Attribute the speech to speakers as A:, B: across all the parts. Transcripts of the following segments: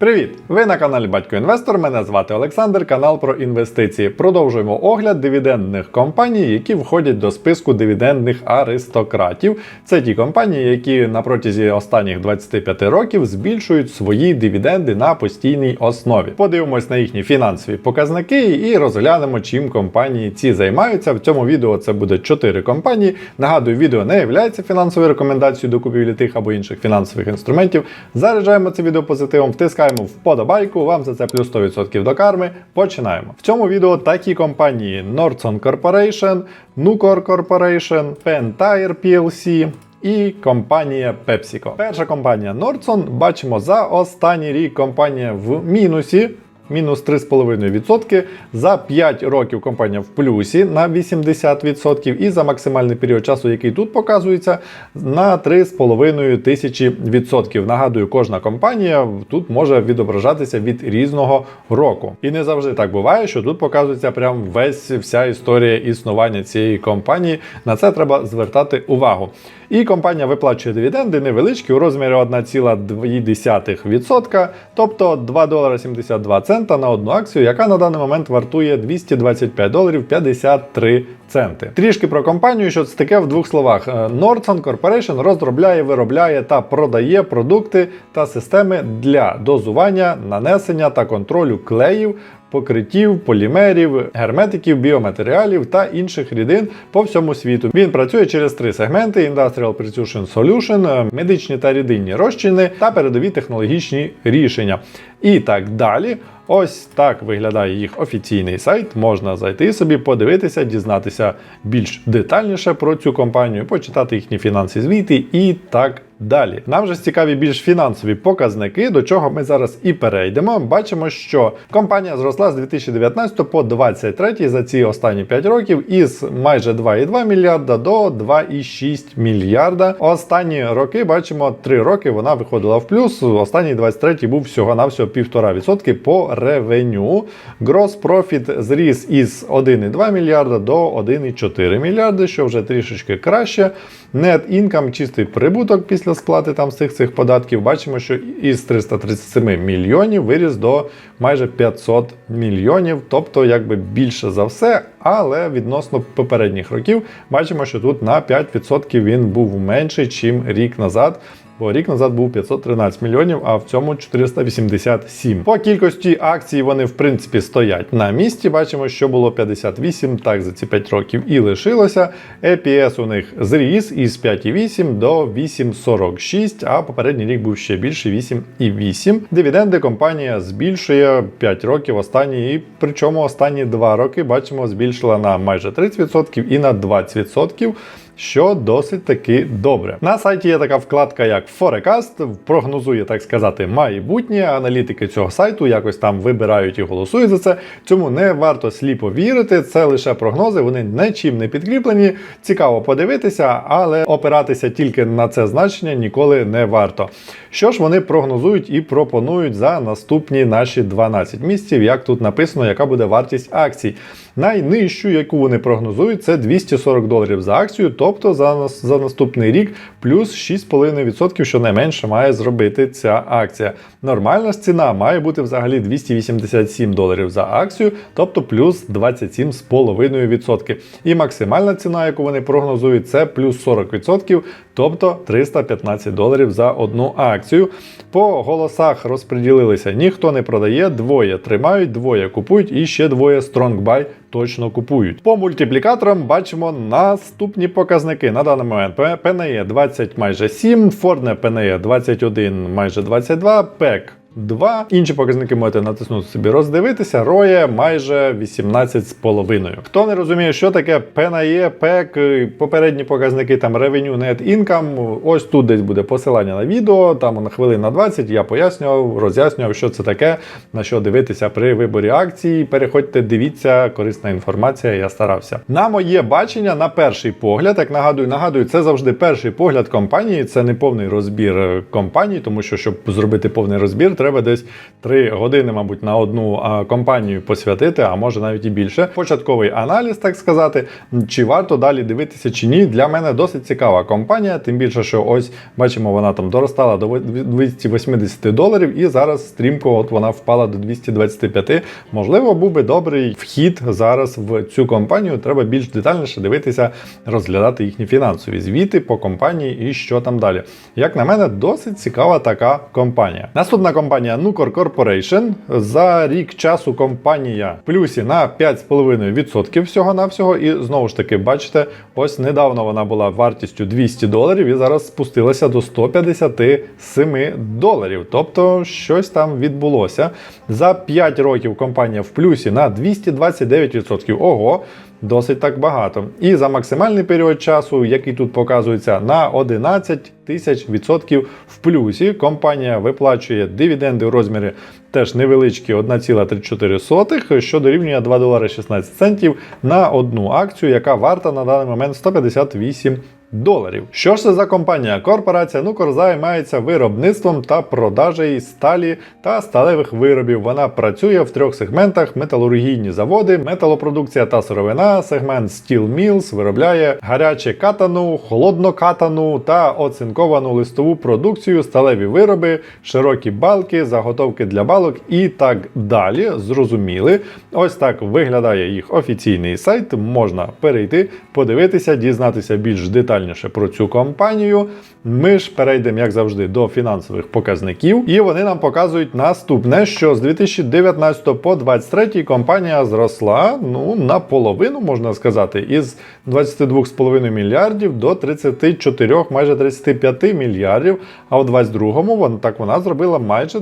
A: Привіт! Ви на каналі Батько Інвестор. Мене звати Олександр, канал про інвестиції. Продовжуємо огляд дивідендних компаній, які входять до списку дивідендних аристократів. Це ті компанії, які на протязі останніх 25 років збільшують свої дивіденди на постійній основі. Подивимось на їхні фінансові показники і розглянемо, чим компанії ці займаються. В цьому відео це буде 4 компанії. Нагадую, відео не є фінансовою рекомендацією до купівлі тих або інших фінансових інструментів. Заряджаємо це відео позитивом, втискаємо вподобайку. Вам за це плюс 100% до карми. Починаємо. В цьому відео такі компанії: Nordson Corporation, Nucor Corporation, Pentair PLC. І компанія PepsiCo. Перша компанія Nordson, бачимо за останній рік компанія в мінусі. Мінус 3,5%. За 5 років компанія в плюсі на 80%. І за максимальний період часу, який тут показується, на 3,5 тисячі відсотків. Нагадую, кожна компанія тут може відображатися від різного року. І не завжди так буває, що тут показується прям весь вся історія існування цієї компанії. На це треба звертати увагу. І компанія виплачує дивіденди невеличкі у розмірі 1,2%, тобто 2 долара 72 цента на одну акцію, яка на даний момент вартує 225 доларів 53 центи. Трішки про компанію, що це таке в двох словах. Е, Nordson Corporation розробляє, виробляє та продає продукти та системи для дозування, нанесення та контролю клеїв. Покриттів, полімерів, герметиків, біоматеріалів та інших рідин по всьому світу. Він працює через три сегменти: Industrial Precision Solution, медичні та рідинні розчини та передові технологічні рішення. І так далі. Ось так виглядає їх офіційний сайт. Можна зайти собі, подивитися, дізнатися більш детальніше про цю компанію, почитати їхні фінанси звіти і так далі. Нам же цікаві більш фінансові показники, до чого ми зараз і перейдемо. Бачимо, що компанія зросла з 2019 по 2023 за ці останні 5 років із майже 2,2 мільярда до 2,6 мільярда. Останні роки бачимо 3 роки вона виходила в плюс. Останній 23 був всього-навсього 1,5% по ревеню. Gross profit зріс із 1,2 мільярда до 1,4 мільярда, що вже трішечки краще. Net income, чистий прибуток після сплати там всіх цих податків, бачимо, що із 337 мільйонів виріс до майже 500 мільйонів, тобто якби більше за все, але відносно попередніх років бачимо, що тут на 5% він був менший, чим рік назад. Бо рік назад був 513 мільйонів, а в цьому 487. По кількості акцій вони в принципі стоять на місці. Бачимо, що було 58, так за ці 5 років і лишилося. EPS у них зріс із 5,8 до 8,46, а попередній рік був ще більше 8,8. Дивіденди компанія збільшує 5 років останні, і причому останні 2 роки бачимо збільшила на майже 30% і на 20% що досить таки добре. На сайті є така вкладка, як Forecast, прогнозує, так сказати, майбутнє. Аналітики цього сайту якось там вибирають і голосують за це. Цьому не варто сліпо вірити. Це лише прогнози, вони нічим не підкріплені. Цікаво подивитися, але опиратися тільки на це значення ніколи не варто. Що ж вони прогнозують і пропонують за наступні наші 12 місяців, як тут написано, яка буде вартість акцій. Найнижчу, яку вони прогнозують, це 240 доларів за акцію, тобто за, за наступний рік плюс 6,5%, що найменше має зробити ця акція. Нормальна ж ціна має бути взагалі 287 доларів за акцію, тобто плюс 27,5%. І максимальна ціна, яку вони прогнозують, це плюс 40%, тобто 315 доларів за одну акцію. По голосах розподілилися, ніхто не продає, двоє тримають, двоє купують і ще двоє Buy точно купують. По мультиплікаторам бачимо наступні показники. На даний момент PNE 20 майже 7, Forne PNE 21 майже 22, PEC 2. Інші показники можете натиснути собі роздивитися. Роє майже 18,5. Хто не розуміє, що таке PNE, PEC, попередні показники там Revenue Net Income, ось тут десь буде посилання на відео, там на хвилин на 20 я пояснював, роз'яснював, що це таке, на що дивитися при виборі акцій. Переходьте, дивіться, корисна інформація, я старався. На моє бачення, на перший погляд, як нагадую, нагадую, це завжди перший погляд компанії, це не повний розбір компанії, тому що, щоб зробити повний розбір, треба треба десь 3 години, мабуть, на одну компанію посвятити, а може навіть і більше. Початковий аналіз, так сказати, чи варто далі дивитися чи ні. Для мене досить цікава компанія, тим більше, що ось бачимо, вона там доростала до 280 доларів, і зараз стрімко от вона впала до 225. Можливо, був би добрий вхід зараз в цю компанію. Треба більш детальніше дивитися, розглядати їхні фінансові звіти по компанії і що там далі. Як на мене, досить цікава така компанія. Наступна компанія Nucor Corporation. За рік часу компанія в плюсі на 5,5% всього навсього. І знову ж таки, бачите, ось недавно вона була вартістю 200 доларів і зараз спустилася до 157 доларів. Тобто щось там відбулося. За 5 років компанія в плюсі на 229%. Ого, досить так багато. І за максимальний період часу, який тут показується, на 11 тисяч відсотків в плюсі. Компанія виплачує дивіденди у розмірі теж невеличкі 1,34, що дорівнює 2 долари 16 центів на одну акцію, яка варта на даний момент 158 доларів. Що ж це за компанія? Корпорація Нукор займається виробництвом та продажею сталі та сталевих виробів. Вона працює в трьох сегментах: металургійні заводи, металопродукція та сировина. Сегмент Steel Mills виробляє гаряче катану, холоднокатану та оцинковану листову продукцію, сталеві вироби, широкі балки, заготовки для балок і так далі. Зрозуміли. Ось так виглядає їх офіційний сайт. Можна перейти, подивитися, дізнатися більш детально детальніше про цю компанію. Ми ж перейдемо, як завжди, до фінансових показників, і вони нам показують наступне: що з 2019 по 2023 компанія зросла ну наполовину, можна сказати, із 22,5 мільярдів до 34, майже 35 мільярдів. А у 22-му вона так вона зробила майже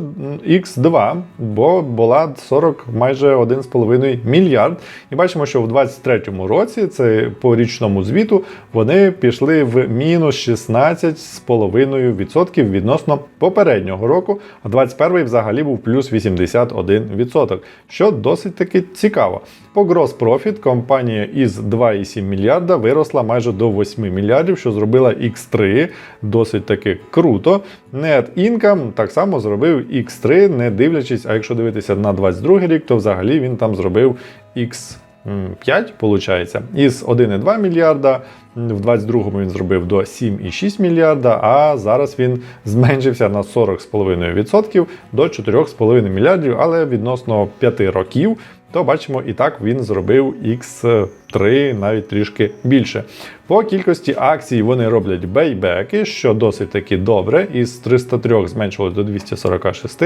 A: X2, бо була 40 майже 1,5 мільярд. І бачимо, що в 2023 році, це по річному звіту, вони пішли в мінус 16,5% відносно попереднього року, а 21 взагалі був плюс 81%, що досить таки цікаво. По Gross Profit компанія із 2,7 мільярда виросла майже до 8 мільярдів, що зробила X3, досить таки круто. Net Income так само зробив X3, не дивлячись, а якщо дивитися на 22 рік, то взагалі він там зробив X. 5, виходить, із 1,2 мільярда. В 22-му він зробив до 7,6 мільярда, а зараз він зменшився на 40,5% до 4,5 мільярдів, але відносно 5 років, то бачимо, і так він зробив X3 навіть трішки більше. По кількості акцій вони роблять бейбеки, що досить таки добре. Із 303 зменшилось до 246.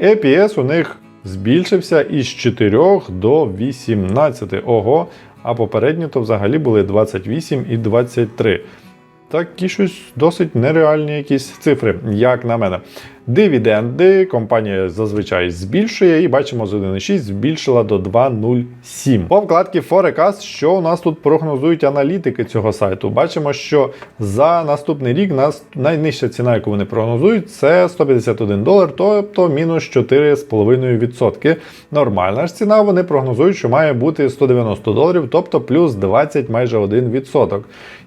A: EPS у них збільшився із 4 до 18. Ого, а попередні то взагалі були 28 і 23. Такі щось досить нереальні якісь цифри, як на мене. Дивіденди компанія зазвичай збільшує, і бачимо, з 1,6 збільшила до 2,07. По вкладці Forecast, що у нас тут прогнозують аналітики цього сайту. Бачимо, що за наступний рік нас найнижча ціна, яку вони прогнозують, це 151 долар, тобто мінус 4,5%. Нормальна ж ціна, вони прогнозують, що має бути 190 доларів, тобто плюс 20 майже 1%.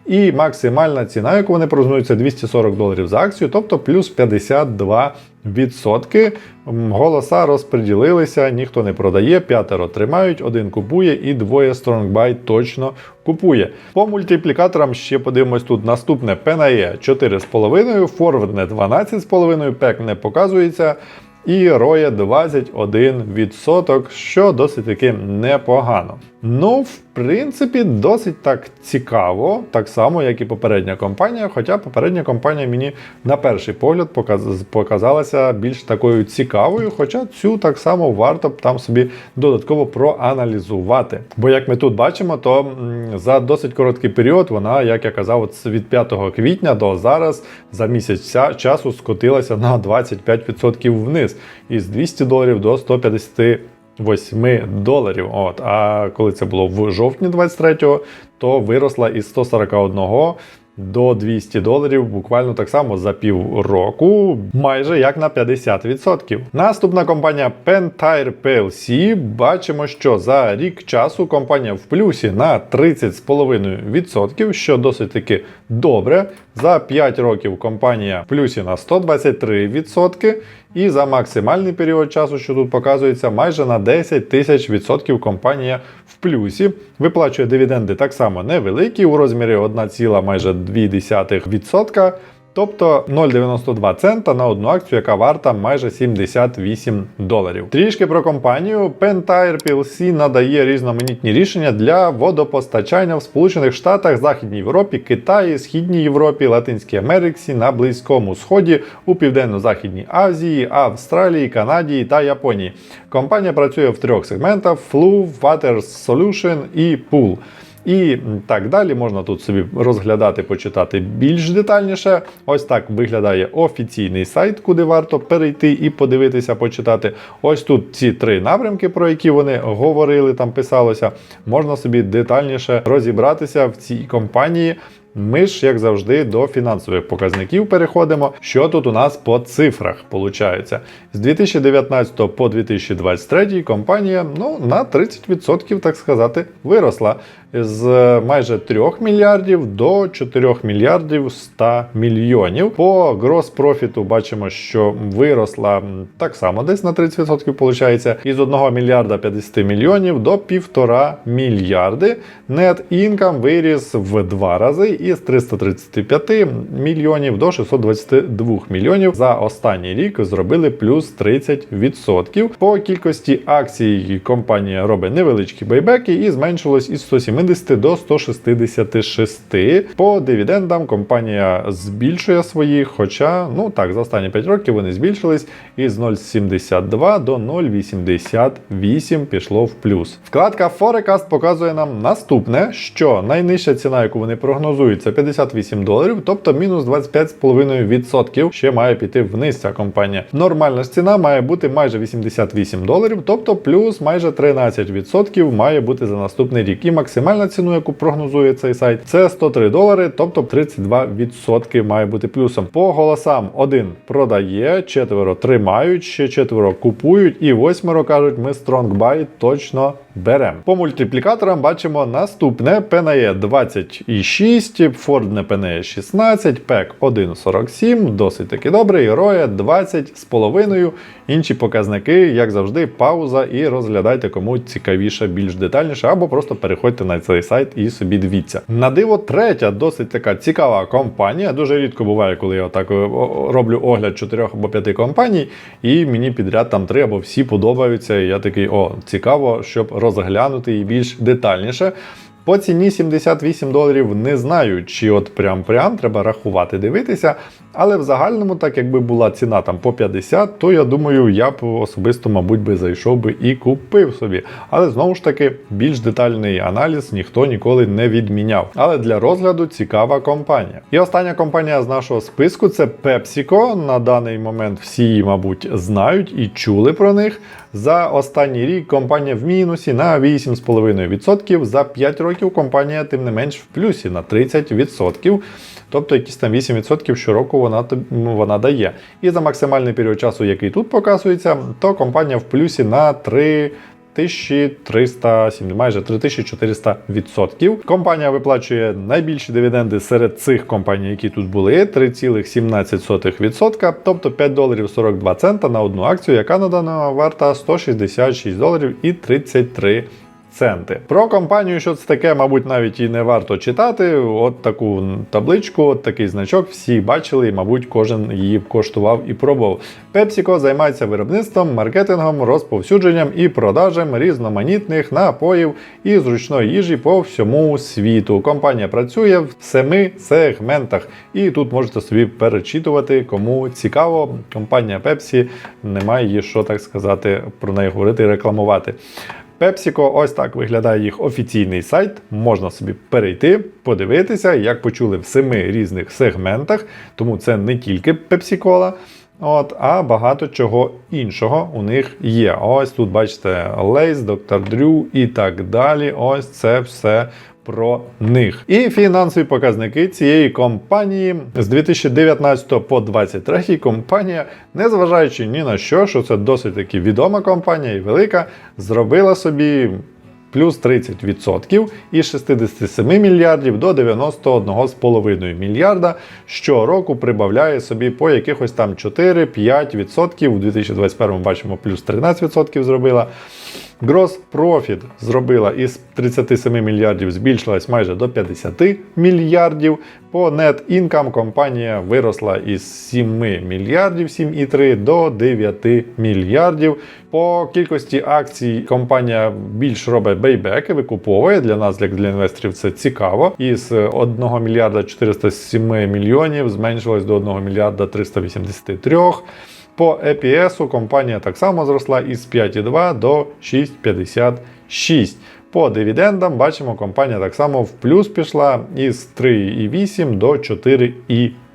A: І максимальна ціна, яку вони прогнозують, це 240 доларів за акцію, тобто плюс 52 відсотки. Голоса розподілилися, ніхто не продає, п'ятеро тримають, один купує і двоє StrongBuy точно купує. По мультиплікаторам ще подивимось тут наступне PNAE 4,5, Forward 12,5, PEC не показується. І роє 21%, що досить таки непогано. Ну, в принципі, досить так цікаво, так само, як і попередня компанія. Хоча попередня компанія мені на перший погляд показалася більш такою цікавою, хоча цю так само варто б там собі додатково проаналізувати. Бо як ми тут бачимо, то за досить короткий період вона, як я казав, від 5 квітня до зараз за місяць часу скотилася на 25% вниз із 200 доларів до 150 8 доларів. От. А коли це було в жовтні 23-го, то виросла із 141 до 200 доларів буквально так само за півроку, майже як на 50%. Наступна компанія Pentair PLC. Бачимо, що за рік часу компанія в плюсі на 30,5%, що досить таки добре. За 5 років компанія в плюсі на 123%, і за максимальний період часу, що тут показується, майже на 10 тисяч відсотків компанія в плюсі. Виплачує дивіденди так само невеликі у розмірі 1, майже 2%. Тобто 0,92 цента на одну акцію, яка варта майже 78 доларів. Трішки про компанію Pentair PLC надає різноманітні рішення для водопостачання в Сполучених Штатах, Західній Європі, Китаї, Східній Європі, Латинській Америці, на Близькому Сході, у Південно-Західній Азії, Австралії, Канаді та Японії. Компанія працює в трьох сегментах: Flu, Water Solution і Pool. І так далі можна тут собі розглядати, почитати більш детальніше. Ось так виглядає офіційний сайт, куди варто перейти і подивитися, почитати. Ось тут ці три напрямки, про які вони говорили, там писалося. Можна собі детальніше розібратися в цій компанії. Ми ж, як завжди, до фінансових показників переходимо. Що тут у нас по цифрах виходить? З 2019 по 2023 компанія ну, на 30%, так сказати, виросла з майже 3 мільярдів до 4 мільярдів 100 мільйонів. По грос-профіту бачимо, що виросла так само десь на 30% виходить, із 1 мільярда 50 мільйонів до 1,5 мільярди. Net income виріс в два рази із 335 мільйонів до 622 мільйонів. За останній рік зробили плюс 30%. По кількості акцій компанія робить невеличкі байбеки і зменшилось із 170 до 166. По дивідендам компанія збільшує свої, хоча, ну так, за останні 5 років вони збільшились із 0,72 до 0,88 пішло в плюс. Вкладка Forecast показує нам наступне, що найнижча ціна, яку вони прогнозують, це 58 доларів, тобто мінус 25,5% ще має піти вниз ця компанія. Нормальна ж ціна має бути майже 88 доларів, тобто плюс майже 13% має бути за наступний рік. І максимальна ціну, яку прогнозує цей сайт, це 103 долари, тобто 32% має бути плюсом. По голосам один продає, четверо тримають, ще четверо купують, і восьмеро кажуть, ми Buy точно беремо. По мультиплікаторам бачимо наступне: PNE 26, Ford PNE 16, PEC 1,47, досить таки добрий, ROE 20 з половиною. Інші показники, як завжди, пауза і розглядайте кому цікавіше, більш детальніше, або просто переходьте на цей сайт і собі дивіться. На диво, третя досить така цікава компанія. Дуже рідко буває, коли я так роблю огляд чотирьох або п'яти компаній, і мені підряд там три або всі подобаються. І я такий, о, цікаво, щоб розглянути її більш детальніше. По ціні 78 доларів не знаю, чи от прям-прям треба рахувати, дивитися. Але в загальному, так якби була ціна там по 50, то я думаю, я б особисто, мабуть, би зайшов би і купив собі. Але знову ж таки, більш детальний аналіз ніхто ніколи не відміняв. Але для розгляду цікава компанія. І остання компанія з нашого списку це PepsiCo. На даний момент всі її, мабуть, знають і чули про них. За останній рік компанія в мінусі на 8,5%. За 5 років компанія, тим не менш, в плюсі на 30%. Тобто якісь там 8% щороку вона, ну, вона дає. І за максимальний період часу, який тут показується, то компанія в плюсі на 3. 1300, майже 3400 відсотків. Компанія виплачує найбільші дивіденди серед цих компаній, які тут були, 3,17%, тобто 5 доларів 42 цента на одну акцію, яка на даного варта 166 доларів і 33 центи. Про компанію, що це таке, мабуть, навіть і не варто читати. От таку табличку, от такий значок, всі бачили, і, мабуть, кожен її коштував і пробував. PepsiCo займається виробництвом, маркетингом, розповсюдженням і продажем різноманітних напоїв і зручної їжі по всьому світу. Компанія працює в семи сегментах, і тут можете собі перечитувати, кому цікаво. Компанія Pepsi немає її що так сказати про неї говорити і рекламувати. PepsiCo, ось так виглядає їх офіційний сайт. Можна собі перейти, подивитися, як почули в семи різних сегментах. Тому це не тільки Pepsi-Cola, От, а багато чого іншого у них є. Ось тут бачите Лейс, доктор Дрю і так далі. Ось це все. Про них і фінансові показники цієї компанії з 2019 по 2023 компанія, незважаючи ні на що, що це досить таки відома компанія і велика, зробила собі плюс 30% із 67 мільярдів до 91,5 мільярда. Щороку прибавляє собі по якихось там 4-5%. У 2021 бачимо плюс 13% зробила. Gross Profit зробила із 37 мільярдів, збільшилась майже до 50 мільярдів. По Net Income компанія виросла із 7 мільярдів 7,3 до 9 мільярдів. По кількості акцій компанія більш робить бейбеки, викуповує. Для нас, як для інвесторів, це цікаво. Із 1 мільярда 407 мільйонів зменшилось до 1 мільярда 383. По EPS компанія так само зросла із 5,2 до 6,56. По дивідендам бачимо, компанія так само в плюс пішла із 3,8 до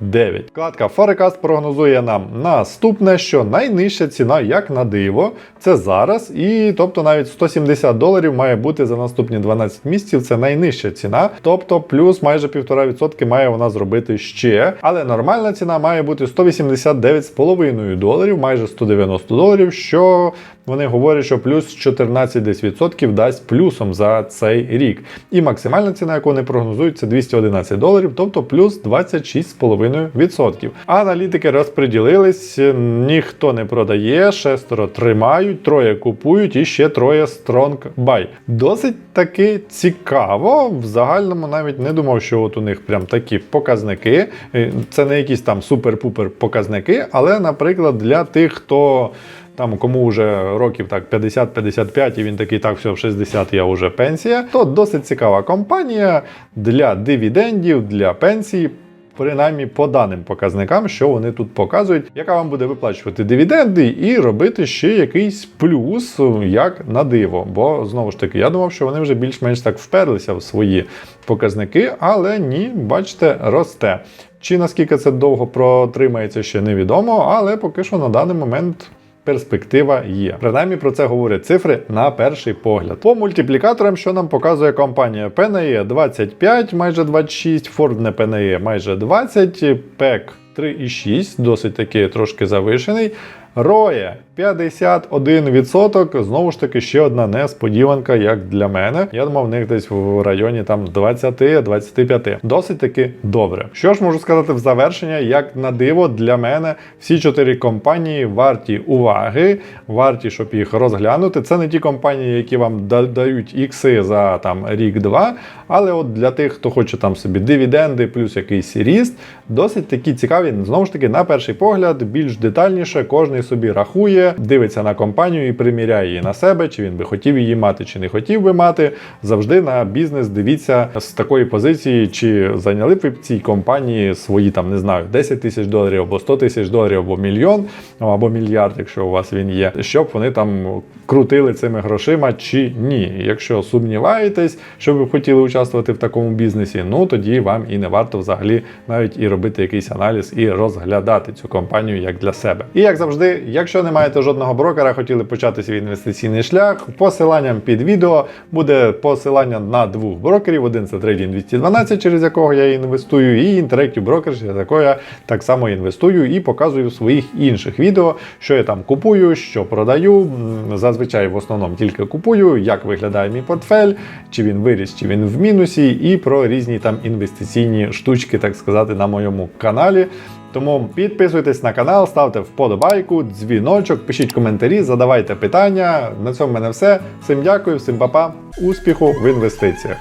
A: 4,9. Вкладка Forecast прогнозує нам наступне, що найнижча ціна, як на диво, це зараз. І тобто навіть 170 доларів має бути за наступні 12 місяців. Це найнижча ціна. Тобто плюс майже 1,5% має вона зробити ще. Але нормальна ціна має бути 189,5 доларів, майже 190 доларів. що вони говорять, що плюс 14 десь відсотків дасть плюсом за цей рік. І максимальна ціна, яку вони прогнозують, це 211 доларів, тобто плюс 26,5%. Аналітики розподілились, ніхто не продає, шестеро тримають, троє купують і ще троє strong buy. Досить таки цікаво. В загальному навіть не думав, що от у них прям такі показники. Е, Це не якісь там супер-пупер показники, але, наприклад, для тих, хто там кому вже років так 50-55, і він такий, так, все, в 60 я вже пенсія, то досить цікава компанія для дивідендів, для пенсії. Принаймні по даним показникам, що вони тут показують, яка вам буде виплачувати дивіденди і робити ще якийсь плюс, як на диво. Бо знову ж таки, я думав, що вони вже більш-менш так вперлися в свої показники, але ні, бачите, росте. Чи наскільки це довго протримається, ще невідомо, але поки що на даний момент перспектива є. Принаймні про це говорять цифри на перший погляд. По мультиплікаторам, що нам показує компанія PNE 25, майже 26, Ford не PNE майже 20, PEC 3,6, досить таки трошки завишений. Роє 51%. Знову ж таки, ще одна несподіванка, як для мене. Я думав, в них десь в районі там 20-25. Досить таки добре. Що ж можу сказати в завершення, як на диво для мене всі чотири компанії варті уваги, варті, щоб їх розглянути. Це не ті компанії, які вам да- дають ікси за там рік-два. Але от для тих, хто хоче там собі дивіденди, плюс якийсь ріст, досить такі цікаві. Знову ж таки, на перший погляд, більш детальніше, кожний собі рахує, дивиться на компанію і приміряє її на себе, чи він би хотів її мати, чи не хотів би мати. Завжди на бізнес дивіться з такої позиції, чи зайняли б ви цій компанії свої там, не знаю, 10 тисяч доларів або 100 тисяч доларів, або мільйон, або мільярд, якщо у вас він є, щоб вони там крутили цими грошима чи ні. Якщо сумніваєтесь, що ви хотіли участвувати в такому бізнесі, ну тоді вам і не варто взагалі навіть і робити якийсь аналіз і розглядати цю компанію як для себе. І як завжди, якщо не маєте жодного брокера, хотіли почати свій інвестиційний шлях, посиланням під відео буде посилання на двох брокерів. Один це Trading 212, через якого я інвестую, і Interactive Broker, через якого я так само інвестую і показую в своїх інших відео, що я там купую, що продаю. Зазвичай в основному тільки купую, як виглядає мій портфель, чи він виріс, чи він в мінусі, і про різні там інвестиційні штучки, так сказати, на моєму каналі. Тому підписуйтесь на канал, ставте вподобайку, дзвіночок, пишіть коментарі, задавайте питання. На цьому в мене все. Всім дякую, всім па-па, успіху в інвестиціях.